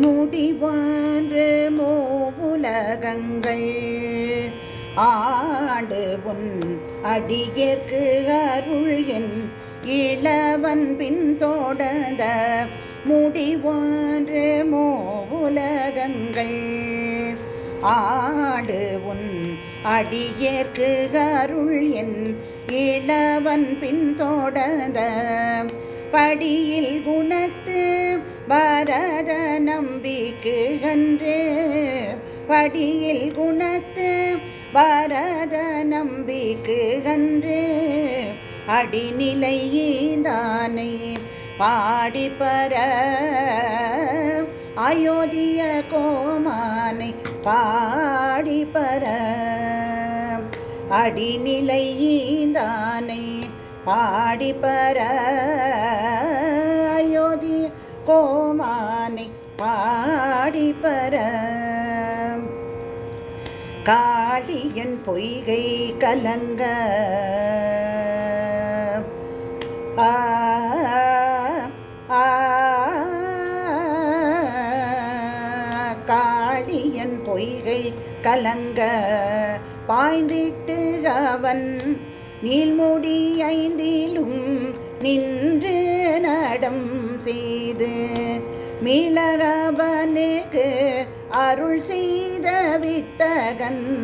முடிவான்று மூவுலகங்கள். ஆண்டு உன் அடியேற்கு அருள் என் இளவன் பின் தொடர்ந்த முடிவான்று மூவுலகங்கள். ஆடு உன் அடியேற்கு அருள் என் இளவன் பின் தொடர்ந்த படியில் குணத்து பரத நம்பிக்கு அன்று படியில் குணத்து பரத நம்பிக்கு அன்று அடிநிலை பாடி பர அயோத்திய கோமானை பாடி பர அடிநிலை பாடி பர பாடி பர. காளியன் பொய்கை கலங்க. ஆ ஆ காளியன் பொய்கை கலங்க. பாய்ந்திட்டு அவன் நீள்முடி ஐந்திலும் நின்று நடம் செய்து மீளவனுக்கு அருள் செய்த வித்தகன்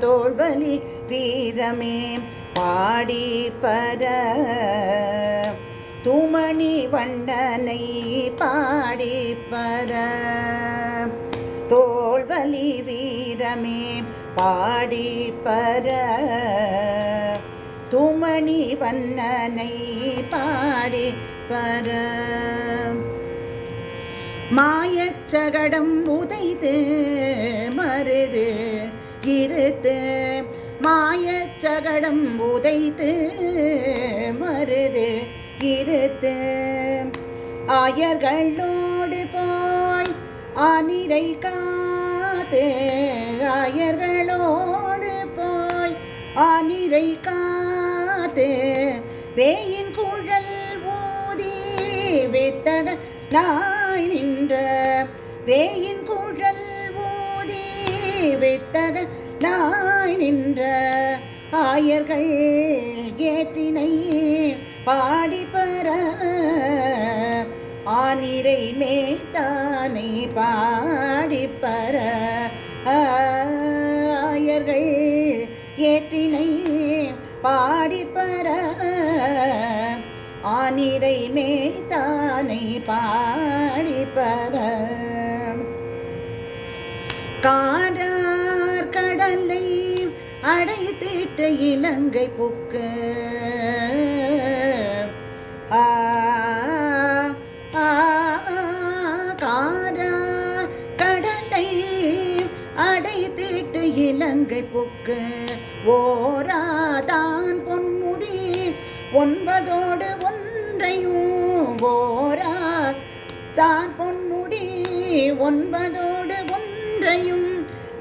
தோல்வலி வீரமே பாடி பர. துமணி வண்டனை பாடி பர. தோல்வலி வீரமே பாடி பர. துமணி வண்ணனை பாடி பர. மாயச்சகடம் உதைத்து மருது இருத்து. மாயச்சகடம் உதைத்து மருது இருத்து. ஆயர்களோடு போய் ஆனிரை காத்து. ஆயர்களோடு போய் ஆனிரை காத்து. வேயின் குழல் ஊதி வித்தக நான் நின்ற வேயின் குழல் ஊதி வித்தக நாய் நின்ற ஆயர்கள் ஏற்றினை பாடி பர ஆனிரை மேத்தானை பாடி பர ஆயர்கள் ஏற்றினை பாடி பர ஆனிரை மேத்தானை பாடி காரார் கடலை அடைத்திட்ட இலங்கை புக்கு. காரார் கடலை அடைத்திட்ட இலங்கை புக்கு. ஓராதான் பொன்முடி ஒன்பதோடு ஒன்றையும். ஓரா தான் பொன்முடி ஒன்பதோடு ஒன்றையும்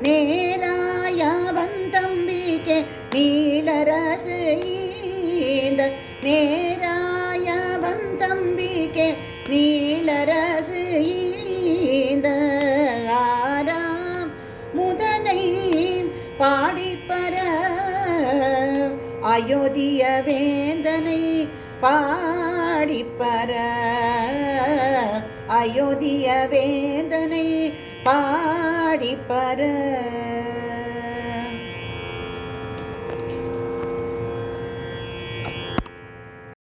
நேராயவன் தம்பிக்கு நீலரசு ஈந்த நேராயவன் தம்பிக்கு நீலரசு ஈந்த ஆறாம் முதனை பாடிப்பர அயோத்திய வேந்தனை பாடிப்பர அயோத்திய வேந்தனை பாடி பர